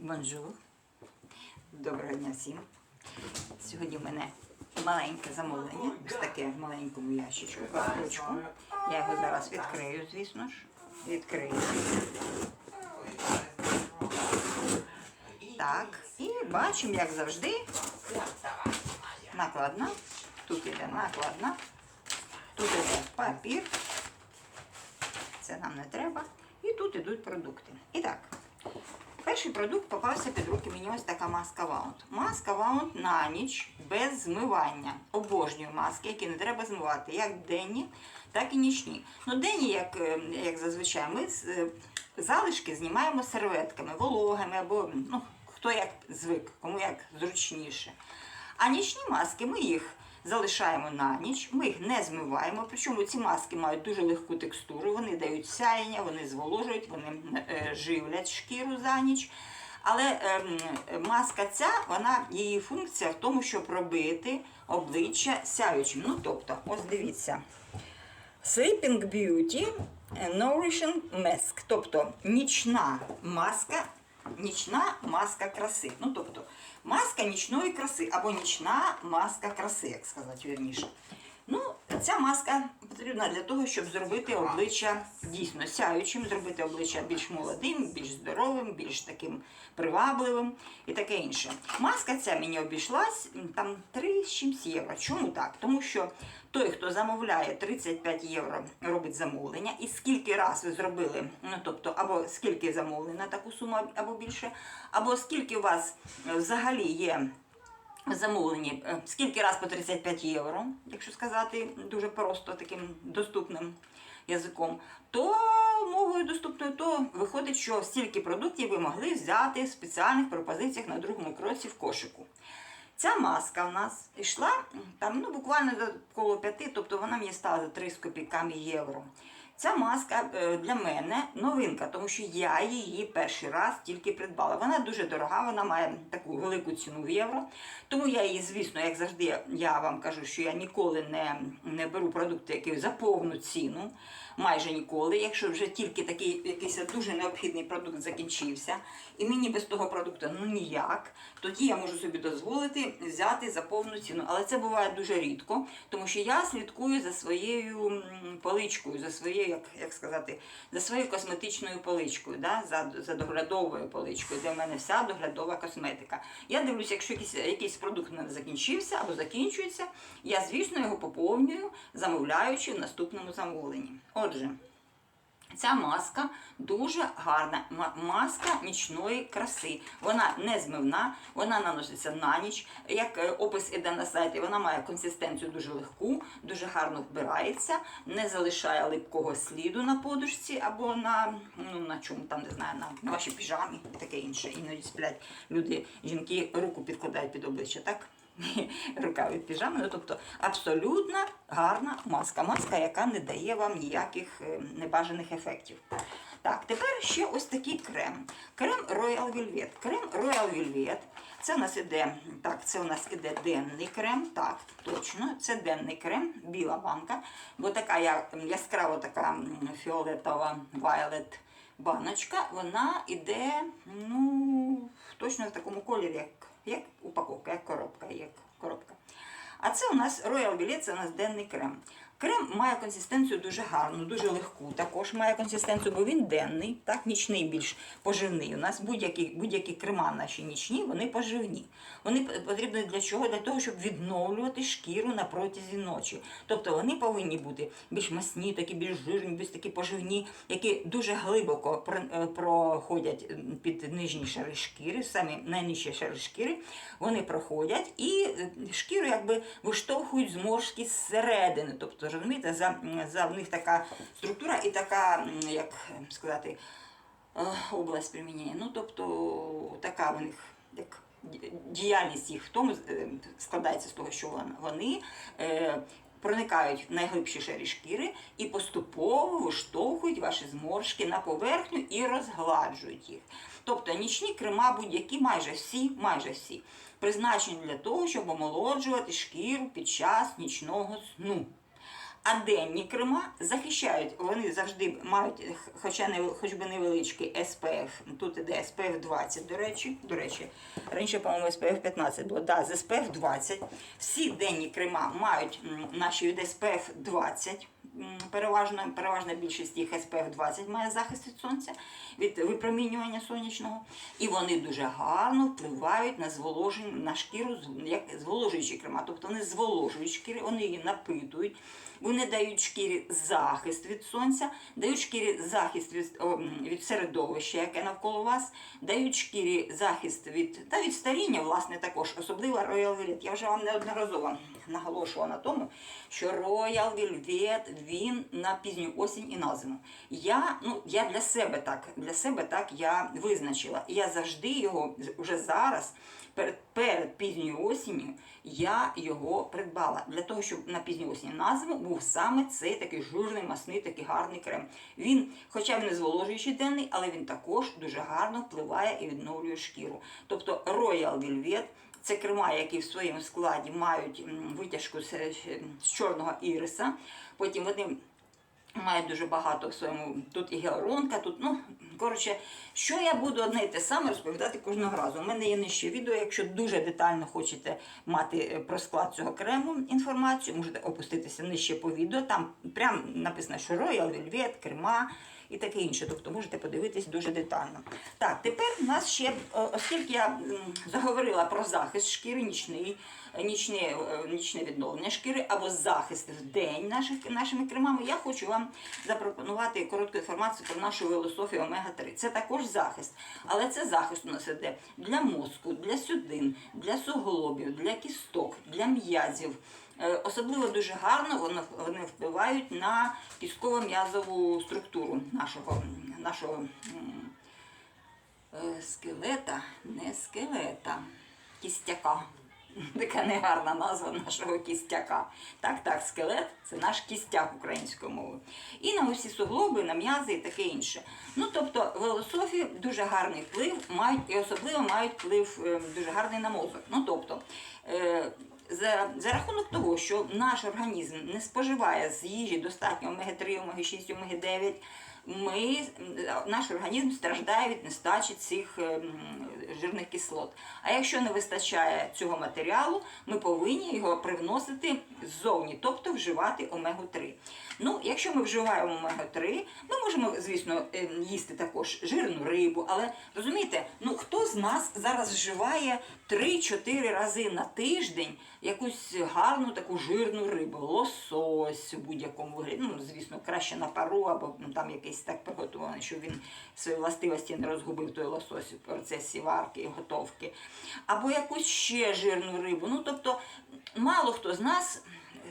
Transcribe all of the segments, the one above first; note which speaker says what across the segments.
Speaker 1: Бонжур. Доброго дня всім. Сьогодні в мене маленьке замовлення. Ось таке в маленькому ящичку, ручку. Я його зараз відкрию, звісно ж. Відкрию. Так. І бачимо, як завжди, накладна. Тут іде накладна. Тут іде папір. Це нам не треба. І тут ідуть продукти. І так, перший продукт попався під руки мені ось така маска Ваунт. Маска Ваунт на ніч без змивання. Обожнюю маски, які не треба змивати, як денні, так і нічні. Ну, денні, як, е, як зазвичай, ми е, залишки знімаємо серветками, вологими або ну, хто як звик, кому як зручніше. А нічні маски ми їх залишаємо на ніч, ми їх не змиваємо. Причому ці маски мають дуже легку текстуру, вони дають сяєння, вони зволожують, вони е, живлять шкіру за ніч. Але ем, маска ця, вона, її функція в тому, щоб робити обличчя сяючим. Ну, тобто, ось дивіться. Sleeping Beauty Nourishing Mask, тобто нічна маска, нічна маска краси. Ну, тобто, маска нічної краси або нічна маска краси, як сказати вірніше. Ну, ця маска потрібна для того, щоб зробити обличчя дійсно сяючим, зробити обличчя більш молодим, більш здоровим, більш таким привабливим і таке інше. Маска ця мені обійшлась там 3 з чимсь євро. Чому так? Тому що той, хто замовляє 35 євро, робить замовлення, і скільки раз ви зробили, ну тобто, або скільки замовлень на таку суму, або більше, або скільки у вас е, взагалі є замовлені е, скільки раз по 35 євро, якщо сказати дуже просто таким доступним язиком, то мовою доступною, то виходить, що стільки продуктів ви могли взяти в спеціальних пропозиціях на другому кроці в кошику. Ця маска в нас йшла там, ну, буквально до коло п'яти, тобто вона мені стала за 3 з копійками євро. Ця маска е, для мене новинка, тому що я її перший раз тільки придбала. Вона дуже дорога, вона має таку велику ціну в євро. Тому я її, звісно, як завжди, я вам кажу, що я ніколи не, не беру продукти, які за повну ціну. Майже ніколи, якщо вже тільки такий якийсь дуже необхідний продукт закінчився, і мені без того продукту ну ніяк, тоді я можу собі дозволити взяти за повну ціну. Але це буває дуже рідко, тому що я слідкую за своєю поличкою, за своєю, як, як сказати, за своєю косметичною поличкою, да? за, за доглядовою поличкою, де в мене вся доглядова косметика. Я дивлюся, якщо якийсь, якийсь продукт мене закінчився або закінчується, я, звісно, його поповнюю, замовляючи в наступному замовленні. Отже, Ця маска дуже гарна. Ма- Маска нічної краси. Вона не змивна, вона наноситься на ніч. Як е, опис іде на сайті, вона має консистенцію дуже легку, дуже гарно вбирається, не залишає липкого сліду на подушці або на ну на чому там не знаю, на, на вашій піжамі і таке інше. Іноді сплять люди, жінки руку підкладають під обличчя, так? Рука від піжами, ну тобто абсолютно гарна маска. Маска, яка не дає вам ніяких е, небажаних ефектів. Так, тепер ще ось такий крем. Крем Royal Velvet. Крем Royal Velvet. Це у нас іде, так, це у нас іде денний крем. Так, точно, це денний крем, біла банка. Бо така я, яскраво така фіолетова violet баночка, вона іде, ну, точно в такому кольорі, як, як упаковка, як коробка, як коробка. А це у нас Royal Billet, це у нас денний крем. Крем має консистенцію дуже гарну, дуже легку. Також має консистенцію, бо він денний, так, нічний більш поживний. У нас будь-які будь-які крема наші нічні, вони поживні. Вони потрібні для чого? Для того, щоб відновлювати шкіру на протязі ночі. Тобто вони повинні бути більш масні, такі більш жирні, більш такі поживні, які дуже глибоко е, проходять під нижні шари шкіри, самі найнижчі шари шкіри, вони проходять і е, шкіру якби виштовхують зморшки зсередини. Тобто, розумієте, за, за в них така структура і така, як сказати, е, область примінення. Ну, тобто, така в них як діяльність їх в тому е, складається з того, що вони. е, Проникають в найглибші шарі шкіри і поступово виштовхують ваші зморшки на поверхню і розгладжують їх. Тобто нічні крема будь-які, майже всі, майже всі, призначені для того, щоб омолоджувати шкіру під час нічного сну. А денні крема захищають, вони завжди мають, хоча не хоч би невеличкий SPF, тут іде SPF 20, до речі. До речі, раніше, по-моєму, SPF 15 було. Да, з SPF 20. Всі денні крема мають наші від SPF 20. Переважно, переважна більшість їх SPF 20 має захист від сонця, від випромінювання сонячного. І вони дуже гарно впливають на зволоження, на шкіру, як зволожуючі крема. Тобто вони зволожують шкіру, вони її напитують, вони дають шкірі захист від сонця, дають шкірі захист від, від середовища, яке навколо вас, дають шкірі захист від та від старіння, власне, також, особливо Royal Velvet. Я вже вам неодноразово наголошувала на тому, що Royal Velvet, він на пізню осінь і на зиму. Я, ну, я для себе так, для себе так я визначила. Я завжди його вже зараз. Перед, перед пізньою осінню я його придбала для того, щоб на пізню осінь на зиму був саме цей такий жирний, масний, такий гарний крем. Він, хоча він не зволожуючий денний, але він також дуже гарно впливає і відновлює шкіру. Тобто Royal Velvet – це крема, які в своєму складі мають витяжку з, чорного іриса. Потім вони Має дуже багато в своєму. Тут і гіалуронка, тут, ну, коротше, що я буду одне і те саме розповідати кожного разу. У мене є нижче відео. Якщо дуже детально хочете мати е, про склад цього крему інформацію, можете опуститися нижче по відео. Там прям написано, що Royal Velvet, крема і таке інше. Тобто можете подивитись дуже детально. Так, тепер у нас ще, оскільки я заговорила про захист шкіри, нічний, нічне, е, нічне відновлення шкіри або захист в день наших, нашими кремами, я хочу вам запропонувати коротку інформацію про нашу філософію омега-3. Це також захист, але це захист у нас іде для мозку, для судин, для суглобів, для кісток, для м'язів. Е, Особливо дуже гарно вони, впливають на кістково-м'язову структуру нашого, нашого е, скелета, не скелета, кістяка. Така негарна назва нашого кістяка. Так, так, скелет це наш кістяк українською мовою. І на усі суглоби, на м'язи і таке інше. Ну, тобто, велософі дуже гарний вплив мають, і особливо мають вплив е, дуже гарний на мозок. Ну, тобто, е, за, за рахунок того, що наш організм не споживає з їжі достатньо омега-3, омеги 6, омеги 9, ми, наш організм страждає від нестачі цих ем, жирних кислот. А якщо не вистачає цього матеріалу, ми повинні його привносити ззовні, тобто вживати омегу-3. Ну, якщо ми вживаємо омегу-3, ми можемо, звісно, ем, їсти також жирну рибу, але розумієте, ну хто з нас зараз вживає 3-4 рази на тиждень якусь гарну таку жирну рибу, лосось у будь-якому вигляді. Ну, звісно, краще на пару або ну, там якийсь так приготований, щоб він свої властивості не розгубив той лосось у процесі варки і готовки. Або якусь ще жирну рибу. Ну, тобто, мало хто з нас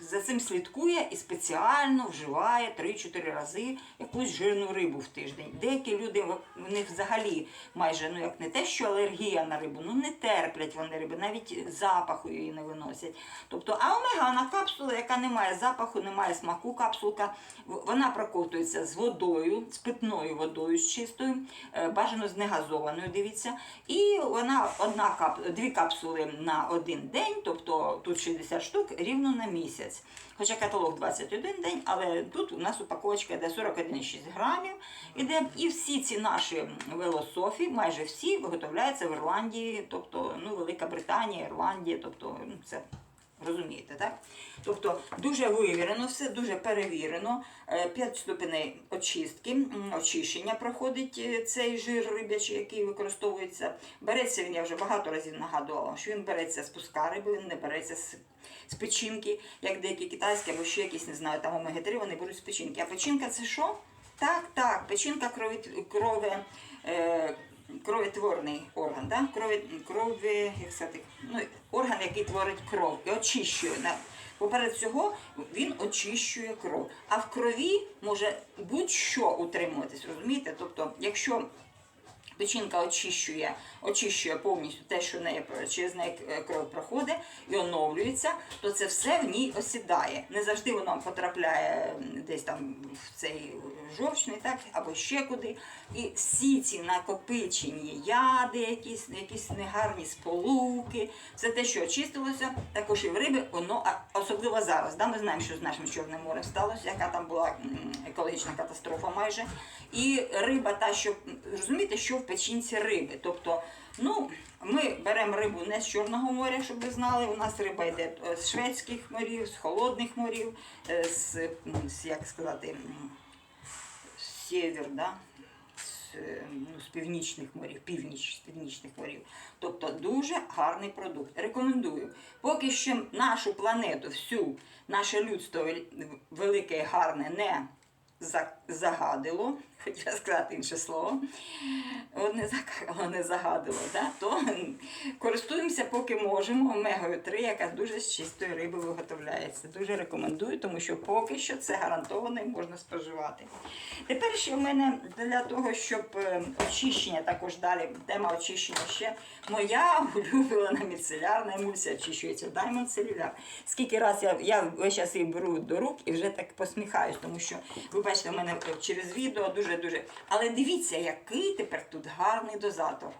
Speaker 1: за цим слідкує і спеціально вживає 3-4 рази якусь жирну рибу в тиждень. Деякі люди в них взагалі майже ну як не те, що алергія на рибу, ну не терплять вони риби, навіть запаху її не виносять. Тобто, а омегана капсула, яка не має запаху, не має смаку, капсулка, вона проковтується з водою, з питною водою, з чистою, е, бажано з негазованою, дивіться. І вона одна кап, дві капсули на один день, тобто тут 60 штук, рівно на місяць. Хоча каталог 21 день, але тут у нас упаковочка йде 41,6 грамів. Іде, і всі ці наші велософі, майже всі виготовляються в Ірландії, тобто ну, Велика Британія, Ірландія, тобто ну, це Розумієте, так? Тобто дуже вивірено, все дуже перевірено. 5 ступеней очистки, очищення проходить е, цей жир рибячий, який використовується. Береться він, я вже багато разів нагадувала, що він береться з пуска риби, він не береться з, з печінки, як деякі китайські або ще якісь, не знаю, там омега-3, вони беруть з печінки. А печінка це що? Так, так, печінка крові, крові, е, кровотворний орган, да? крові, крові, як сказати, ну, орган, який творить кров і очищує. Да? Поперед цього він очищує кров. А в крові може будь-що утримуватись, розумієте? Тобто, якщо печінка очищує, очищує повністю те, що неї через неї е, кров проходить і оновлюється, то це все в ній осідає. Не завжди воно потрапляє десь там в цей жовчний, так, або ще куди. І всі ці накопичені яди, якісь, якісь негарні сполуки, все те, що очистилося, також і в риби, воно особливо зараз. Да, ми знаємо, що з нашим Чорним морем сталося, яка там була екологічна катастрофа майже. І риба та, що розумієте, що в печінці риби. Тобто, ну, ми беремо рибу не з Чорного моря, щоб ви знали. У нас риба йде е, з шведських морів, з холодних морів, е, з, як сказати, з сєвєр, да? з, е, ну, з північних морів, північ з північних морів. Тобто дуже гарний продукт. Рекомендую. Поки що нашу планету, всю наше людство велике і гарне не загадило, хотіла сказати інше слово, от не, зак- не загадило, да? то користуємося, поки можемо, омегою 3, яка дуже з чистої риби виготовляється. Дуже рекомендую, тому що поки що це гарантовано і можна споживати. Тепер ще в мене для того, щоб е, очищення також далі, тема очищення ще моя улюблена міцелярна емульсія очищується Diamond Cellular. Скільки раз я, я весь час її беру до рук і вже так посміхаюсь, тому що ви бачите, в мене через відео дуже-дуже. Але дивіться, який тепер тут гарний дозатор.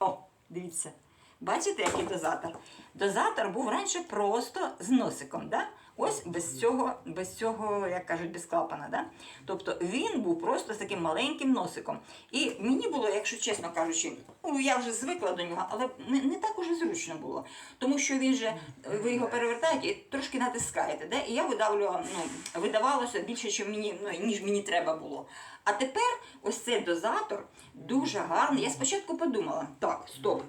Speaker 1: О, дивіться. Бачите, який дозатор? Дозатор був раніше просто з носиком. Да? Ось без цього, без цього, як кажуть, без клапана. Да? Тобто він був просто з таким маленьким носиком. І мені було, якщо чесно кажучи, ну я вже звикла до нього, але не, не так уже зручно було. Тому що він же, ви його перевертаєте і трошки натискаєте. Да? І я видавлювала, ну, видавалося більше, ніж мені, ну, ніж мені треба було. А тепер ось цей дозатор дуже гарний. Я спочатку подумала, так, стоп.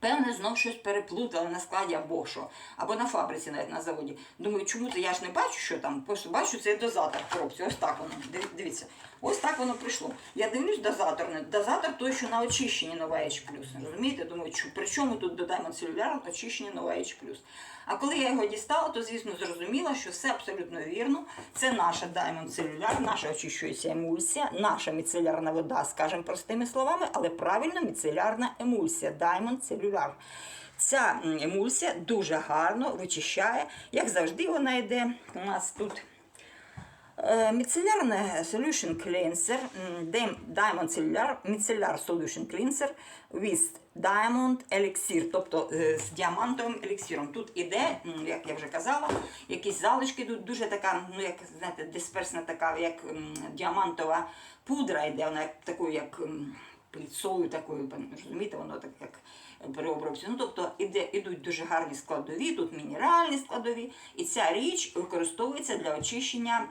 Speaker 1: Певне, знов щось переплутали на складі або що, або на фабриці, навіть на заводі. Думаю, чому то я ж не бачу, що там, просто бачу цей дозатор в коробці. Ось так воно. Дивіться, ось так воно прийшло. Я дивлюсь дозатор, дозатор той, що на очищенні нова H+. Розумієте? Думаю, при чому тут додаємо целюляр очищення нова H+. А коли я його дістала, то звісно зрозуміла, що все абсолютно вірно. Це наша Diamond Cellular, наша очищується емульсія, наша міцелярна вода, скажімо простими словами, але правильно міцелярна емульсія Diamond Cellular. Ця емульсія дуже гарно вичищає, як завжди, вона йде у нас тут. Е, Міцелярне Solution Cleanser, Diamond Cellular, Micellar Solution Cleanser with Diamond Elixir, тобто е, з діамантовим еліксиром. Тут іде, як я вже казала, якісь залишки, тут дуже така, ну як знаєте, дисперсна така, як діамантова пудра йде, вона такою, як пильцою такою, розумієте, воно так як при. Ну, тобто іде, ідуть дуже гарні складові, тут мінеральні складові. І ця річ використовується для очищення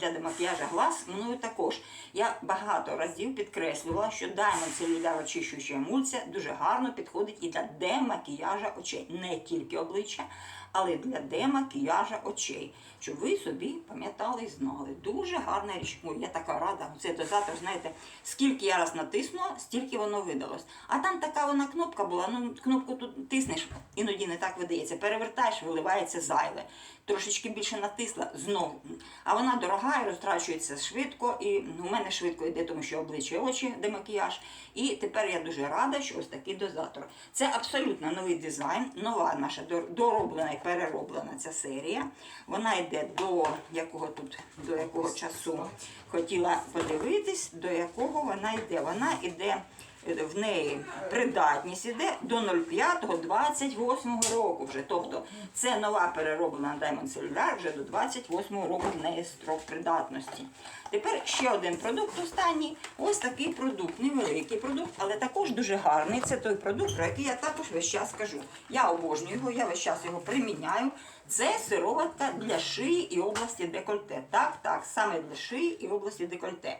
Speaker 1: для демакіяжа глаз мною також. Я багато разів підкреслювала, що Diamond Cellular очищуюча емульсія дуже гарно підходить і для демакіяжа очей. Не тільки обличчя, але для демакіяжа очей. Щоб ви собі пам'ятали і знали. Дуже гарна річ. Ой, я така рада. Цей дозатор, знаєте, скільки я раз натиснула, стільки воно видалось. А там така вона кнопка була. Ну, кнопку тут тиснеш, іноді не так видається. Перевертаєш, виливається зайве. Трошечки більше натисла знову. А вона дорога і розтрачується швидко. І ну, у мене швидко йде, тому що обличчя очі, демакіяж. І тепер я дуже рада, що ось такий дозатор. Це абсолютно новий дизайн, нова наша дороблена і перероблена ця серія. Вона йде до якого тут, до якого часу хотіла подивитись, до якого вона йде. Вона йде. В неї придатність іде до 05-28 року вже. Тобто це нова перероблена Diamond Cellular вже до 28 року в неї строк придатності. Тепер ще один продукт останній. Ось такий продукт, невеликий продукт, але також дуже гарний. Це той продукт, про який я також весь час кажу. Я обожнюю його, я весь час його приміняю. Це сироватка для шиї і області декольте. Так, так, саме для шиї і області декольте.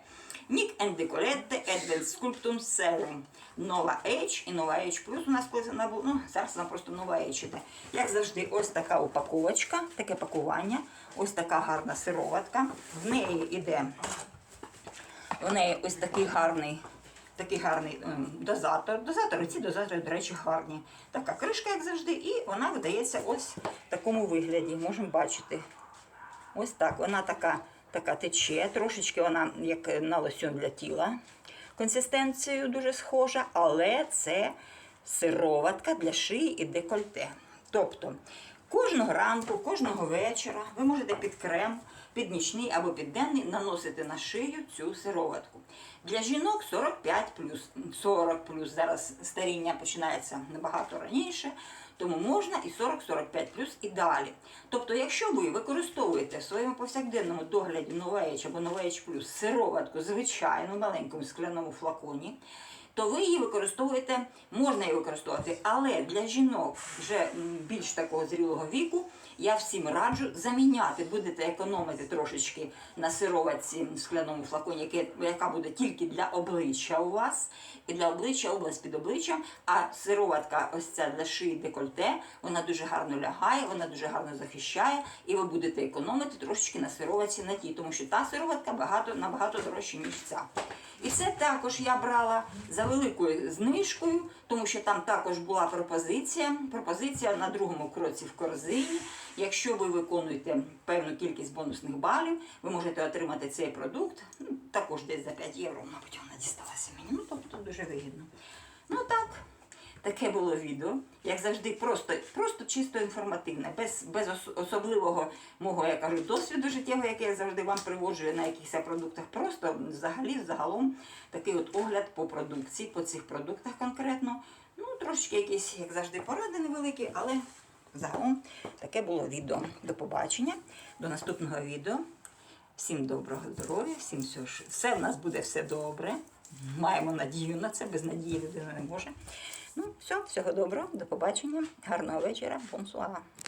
Speaker 1: Нік and Decolette Advanced Sculptum Serum. Nova H і Nova H Plus у нас колись вона була. Ну, зараз вона просто Nova H іде. Як завжди, ось така упаковочка, таке пакування, ось така гарна сироватка. В неї іде у неї ось такий гарний. Такий гарний ем, дозатор. Дозатори, ці дозатори, до речі, гарні. Така кришка, як завжди, і вона видається ось в такому вигляді. Можемо бачити. Ось так. Вона така, така тече, трошечки вона як на лосьон для тіла. Консистенцією дуже схожа, але це сироватка для шиї і декольте. Тобто кожного ранку, кожного вечора ви можете під крем під нічний або під денний наносити на шию цю сироватку. Для жінок 45 40 Зараз старіння починається набагато раніше, тому можна і 40-45 і далі. Тобто, якщо ви використовуєте в своєму повсякденному догляді новеч або новеч плюс сироватку звичайну маленькому скляному флаконі, то ви її використовуєте, можна її використовувати, але для жінок вже більш такого зрілого віку я всім раджу заміняти. Будете економити трошечки на сироватці в скляному флаконі, яка буде тільки для обличчя у вас, і для обличчя область під обличчям. А сироватка, ось ця для шиї декольте, вона дуже гарно лягає, вона дуже гарно захищає, і ви будете економити трошечки на сироватці на тій, тому що та сироватка багато набагато дорожча, ніж ця. І це також я брала за великою знижкою, тому що там також була пропозиція. Пропозиція на другому кроці в корзині. Якщо ви виконуєте певну кількість бонусних балів, ви можете отримати цей продукт ну, також десь за 5 євро, мабуть, вона дісталася мені. Ну, тобто дуже вигідно. Ну так, таке було відео. Як завжди, просто, просто чисто інформативне, без, без особливого мого, я кажу, досвіду життєвого, який я завжди вам приводжу на якихось продуктах. Просто взагалі, загалом, такий от огляд по продукції, по цих продуктах конкретно. Ну, трошки якісь, як завжди, поради невеликі, але загалом таке було відео. До побачення, до наступного відео. Всім доброго здоров'я, всім все, все в нас буде все добре. Маємо надію на це, без надії людина не може. Ну, все, всього доброго, до побачення, гарного вечора, бонсуа.